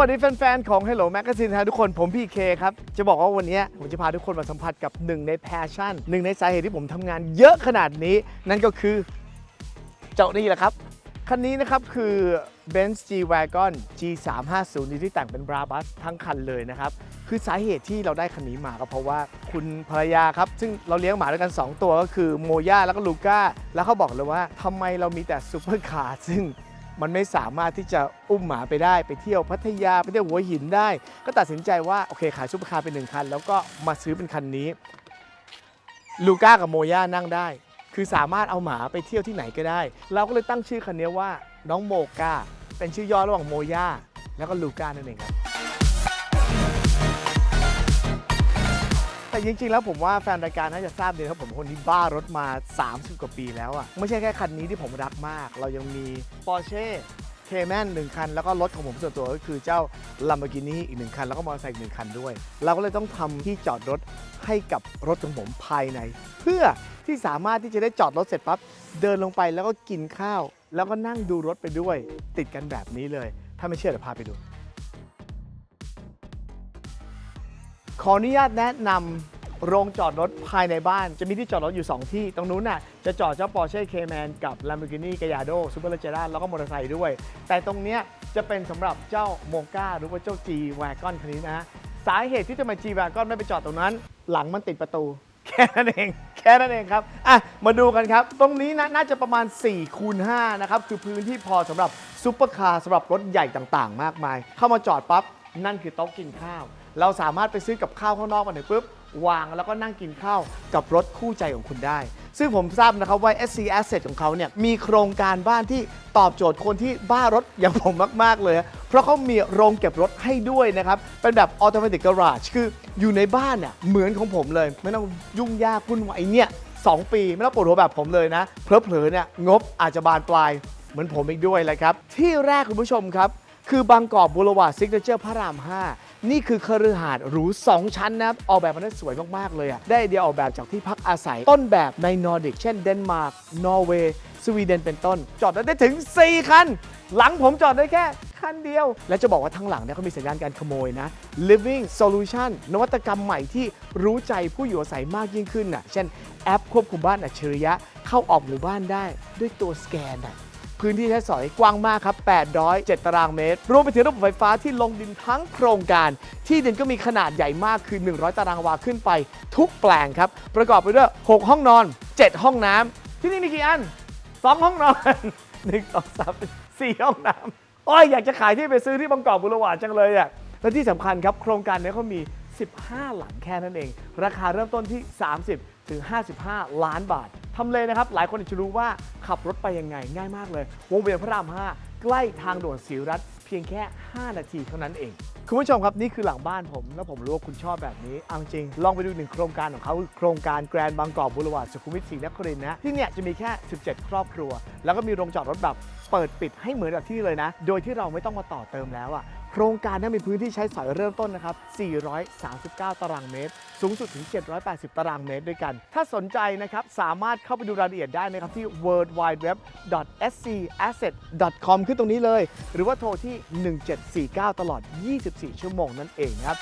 วัสดีแฟน ๆ ของ Hello Magazine นะทุกคนผมพี่เคครับ จะบอกว่าวันนี้ผมจะพาทุกคนมาสัมผัสกับหนึ่งในแพชชั่นหนึ่งในสาเหตุที่ผมทำงานเยอะขนาดนี้ นั่นก็คือเจ้านี่แหละครับ คันนี้นะครับคือ Benz G-Wagon G350 ที่แต่งเป็นบราบัสทั้งคันเลยนะครับ คือสาเหตุที่เราได้คันนี้มาก็เพราะว่าคุณภรรยาครับ ซึ่งเราเลี้ยงหมาด้วยกัน 2 ตัวก็คือโมย่าแล้วก็ลูก้าแล้วเขาบอกเลยว่าทำไมเรามีแต่ซูเปอร์คาร์ซึ่ง มันไม่สามารถที่จะอุ้มหมาไปได้ไปเที่ยวพัทยาไปเที่ยวหัวหินได้ ก็ตัดสินใจว่าโอเคขายซูเปอร์คาร์ไปหนึ่งคัน แล้วก็มาซื้อเป็นคันนี้ลูก้ากับโมย่านั่งได้ คือสามารถเอาหมาไปเที่ยวที่ไหนก็ได้ เราก็เลยตั้งชื่อคันนี้ว่าน้องโมกาเป็นชื่อย่อระหว่างโมย่าแล้วก็ลูก้านั่นเองครับ แต่จริงๆแล้วผมว่าแฟนรายการน่าจะทราบดีครับผมเป็นคนที่บ้ารถมา 30 กว่าปีแล้วอะ่ะไม่ใช่แค่คันนี้ที่ผมรักมาก เรายังมี Porsche Cayman หนึ่งคัน แล้วก็รถของผมส่วนตัวก็คือเจ้า Lamborghini อีกหนึ่งคัน แล้วก็มอเตอร์ไซค์อีกหนึ่งคันด้วย เราก็เลยต้องทำที่จอดรถให้กับรถของผมภายใน เพื่อที่สามารถที่จะได้จอดรถเสร็จปั๊บเดินลงไปแล้วก็กินข้าว แล้วก็นั่งดูรถไปด้วย ติดกันแบบนี้เลย ถ้าไม่เชื่อเดี๋ยวพาไปดู ออนุญาตแนะนำโรงจอดรถภายในบ้าน จะมีที่จอดรถอยู่ 2 ที่ ตรงนู้นน่ะจะจอดเจ้า Porsche Cayman กับ Lamborghini Gallardo Super l e g e r a แล้วก็มอเตอร์ไซค์ด้วย แต่ตรงเนี้ยจะเป็นสำหรับเจ้าโมกาหรือว่าเจ้า G Wagon คันนี้นะฮะสาเหตุที่ทำไม G Wagon ไม่ไปจอดตรงนั้น หลังมันติดประตู แค่นั้นเอง แค่นั้นเองครับอะมาดูกันครับ ตรงนี้นะน่าจะประมาณ4คูณ5นะครับคือพื้นที่พอสำหรับซุปเปอร์คาร์สำหรับรถใหญ่ต่างๆ มากมาย เข้ามาจอดปั๊บนั่นคือโต๊ะกินข้าว เราสามารถไปซื้อกับข้าวข้างนอกมาถึงปุ๊บวางแล้วก็นั่งกินข้าวกับรถคู่ใจของคุณได้ ซึ่งผมทราบนะครับว่า SC Asset ของเขาเนี่ยมีโครงการบ้านที่ตอบโจทย์คนที่บ้ารถอย่างผมมาก ๆ เลย เพราะเขามีโรงเก็บรถให้ด้วยนะครับ เป็นแบบ Automatic Garage คืออยู่ในบ้านเนี่ยเหมือนของผมเลย ไม่ต้องยุ่งยากวุ่นวายเนี่ยสองปีไม่ต้องปวดหัวแบบผมเลยนะเพลอๆเนี่ยงบอาจจะบานปลายเหมือนผมอีกด้วยเลยครับ ที่แรกคุณผู้ชมครับ คือบางกอกบูรวาซิกเนเจอร์พระราม 5 นี่คือคฤหาสน์หรู 2 ชั้นนะครับ ออกแบบมาได้สวยมาก ๆ เลยอะได้ไอเดียออกแบบจากที่พักอาศัย ต้นแบบในนอร์ดิก เช่นเดนมาร์ก นอร์เวย์ สวีเดนเป็นต้น จอดได้ถึง 4 คัน หลังผมจอดได้แค่คันเดียว และจะบอกว่าทั้งหลังเนี่ยเขามีสัญญาณการขโมยนะ living solution นวัตกรรมใหม่ที่รู้ใจผู้อยู่อาศัยมากยิ่งขึ้นน่ะ เช่นแอปควบคุมบ้านอัจฉริยะ เข้าออกหมู่บ้านได้ด้วยตัวสแกนน่ะ พื้นที่ใช้สอยกว้างมากครับ 807 ตารางเมตร รวมไปถึงระบบไฟฟ้าที่ลงดินทั้งโครงการ ที่ดินก็มีขนาดใหญ่มากคือ 100 ตารางวาขึ้นไปทุกแปลงครับ ประกอบไปด้วย 6 ห้องนอน 7 ห้องน้ำ ที่นี่มีกี่อัน 2 ห้องนอน 1 2 3 4 ห้องน้ำโอ้ยอยากจะขายที่ไปซื้อที่บางกอกบุรวาจังเลยอะ และที่สำคัญครับโครงการนี้เขามี 15 หลังแค่นั้นเอง ราคาเริ่มต้นที่ 30ถึง55 ล้านบาท ทำเลนะครับหลายคนอาจจะรู้ว่าขับรถไปยังไงง่ายมากเลย วงเวียนพระราม 5 ใกล้ทางด่วนศรีรัตน์เพียงแค่ 5 นาทีเท่านั้นเอง คุณผู้ชมครับนี่คือหลังบ้านผม แล้วผมรู้ว่าคุณชอบแบบนี้เอาจริง ลองไปดูหนึ่งโครงการของเขาคือโครงการแกรนด์บางกอกบุรวาสุขุมวิทศรีนครินทร์นะที่เนี่ยจะมีแค่ 17 ครอบครัว แล้วก็มีโรงจอดรถแบบเปิดปิดให้เหมือนกับที่เลยนะ โดยที่เราไม่ต้องมาต่อเติมแล้วอะโครงการนี้มีพื้นที่ใช้สอยเริ่มต้นนะครับ 439 ตารางเมตร สูงสุดถึง 780 ตารางเมตรด้วยกัน ถ้าสนใจนะครับ สามารถเข้าไปดูรายละเอียดได้นะครับที่ worldwideweb.scasset.com ขึ้นตรงนี้เลย หรือว่าโทรที่ 1749 ตลอด 24 ชั่วโมงนั่นเองครับ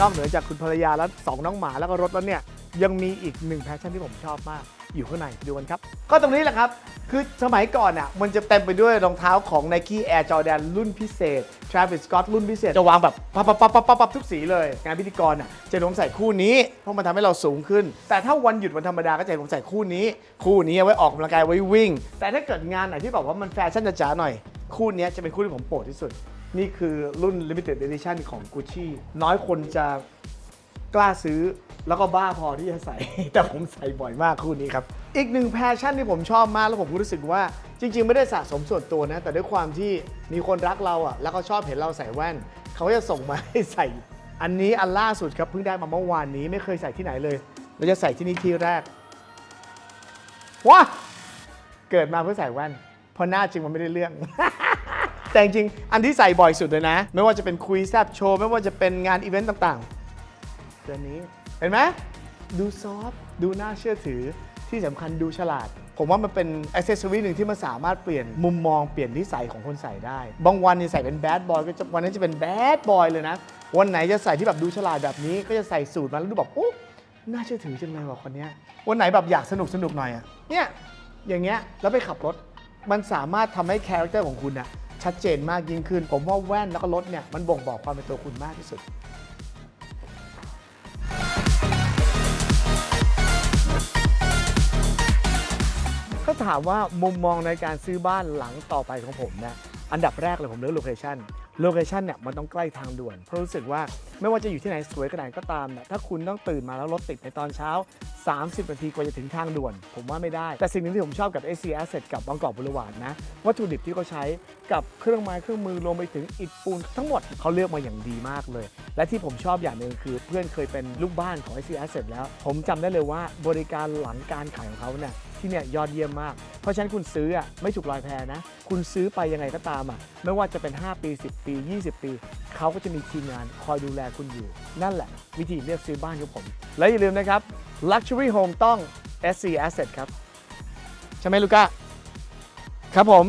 นอกเหนือจากคุณภรรยาและสองน้องหมาแล้วก็รถแล้วเนี่ย ยังมีอีกหนึ่งแพชชั่นที่ผมชอบมาก อยู่ข้างในดูกันครับ ก็ตรงนี้แหละครับ คือสมัยก่อนอะมันจะเต็มไปด้วยรองเท้าของ Nike Air Jordan รุ่นพิเศษ Travis Scott รุ่นพิเศษ จะวางแบบปั๊บปั๊บปั๊บปับปับปบทุกสีเลย งานพิธีกรอะจะเห็นผมใส่คู่นี้ เพราะมันทำให้เราสูงขึ้น แต่ถ้าวันหยุดวันธรรมดาก็จะเห็นผมใส่คู่นี้ คู่นี้เอาไว้ออกกำลังกายไว้วิ่ง แต่ถ้าเกิดงานไหนที่แบบว่ามันแฟชั่นจ๋าๆหน่อย คู่นี้จะเป็นคู่ที่ผมโปรดที่สุด นี่คือรุ่น limited edition ของ Gucci น้อยคนจะกล้าซื้อ แล้วก็บ้าพอที่จะใส่ แต่ผมใส่บ่อยมากคู่นี้ครับ อีกหนึ่งแพชชั่นที่ผมชอบมาก แล้วผมรู้สึกว่าจริง ๆ ไม่ได้สะสมส่วนตัวนะ แต่ด้วยความที่มีคนรักเราอะแล้วก็ชอบเห็นเราใส่แว่น เขาจะส่งมาให้ใส่ อันนี้อันล่าสุดครับเพิ่งได้มาเมื่อวานนี้ไม่เคยใส่ที่ไหนเลยเราจะใส่ที่นี่ที่แรกว้าเกิดมาเพื่อใส่แว่นเพราะหน้าจริงมันไม่ได้เรื่องแต่จริงอันที่ใส่บ่อยสุดเลยนะ ไม่ว่าจะเป็นคุยแซบโชว์ ไม่ว่าจะเป็นงานอีเวนต์ต่างๆตัวนี้ เห็นไหมดูซอฟดูน่าเชื่อถือที่สำคัญดูฉลาด ผมว่ามันเป็นอ c เซสซอรีหนึ่งที่มันสามารถเปลี่ยนมุมมองเปลี่ยนนิสัยของคนใส่ได้ บางวันเนี่ยใส่เป็นแบดบอยก็จะวันนั้นจะเป็นแบดบอยเลยนะ วันไหนจะใส่ที่แบบดูฉลาดแบบนี้ ก็จะใส่สูตรมาแล้วดูแบบโอ้น่าเชื่อถือจังเลยว่ะคนเนี้ยวันไหนแบบอยากสนุกสนุกหน่อยอะเนี่ยอย่างเงี้ยแล้วไปขับรถ มันสามารถทำให้คาแรคเตอร์ของคุณอะชัดเจนมากยิ่งขึ้น ผมว่าแว่นแล้วก็รถเนี่ยมันบ่งบอกความเป็นตัวคุณมากที่สุด ถามว่ามุมมองในการซื้อบ้านหลังต่อไปของผมเนี่ยอันดับแรกเลยผมเลือกโลเคชันโลเคชันเนี่ยมันต้องใกล้ทางด่วน เพราะรู้สึกว่าไม่ว่าจะอยู่ที่ไหนสวยขนาดไหนก็ตามเนี่ยถ้าคุณต้องตื่นมาแล้วรถติดในตอนเช้า 30 นาทีกว่าจะถึงทางด่วน ผมว่าไม่ได้ แต่สิ่งหนึงที่ผมชอบกับ AC Asset กับบางกอกบุรวาดนะวัตถุดิบที่เขาใช้กับเครื่องไม้เครื่องมือรวมไปถึงอิฐปูนทั้งหมดเขาเลือกมาอย่างดีมากเลย และที่ผมชอบอย่างหนึ่งคือเพื่อนเคยเป็นลูกบ้านของ AC Asset แล้ว ผมจำได้เลยว่าบริการหลังการขายของเขาเนี่ย ที่เนี่ยยอดเยี่ยมมาก เพราะฉะนั้นคุณซื้ออะไม่ถูกลอยแพนะ คุณซื้อไปยังไงก็ตามอะไม่ว่าจะเป็น 5 ปี 10 ปี 20 ปี เขาก็จะมีทีมงานคอยดูแลคุณอยู่ นั่นแหละ วิธีเลือกซื้อบ้านของผม และอย่าลืมนะครับ Luxury Home ต้อง SC Asset ครับ ใช่ไหมลูก้าครับผม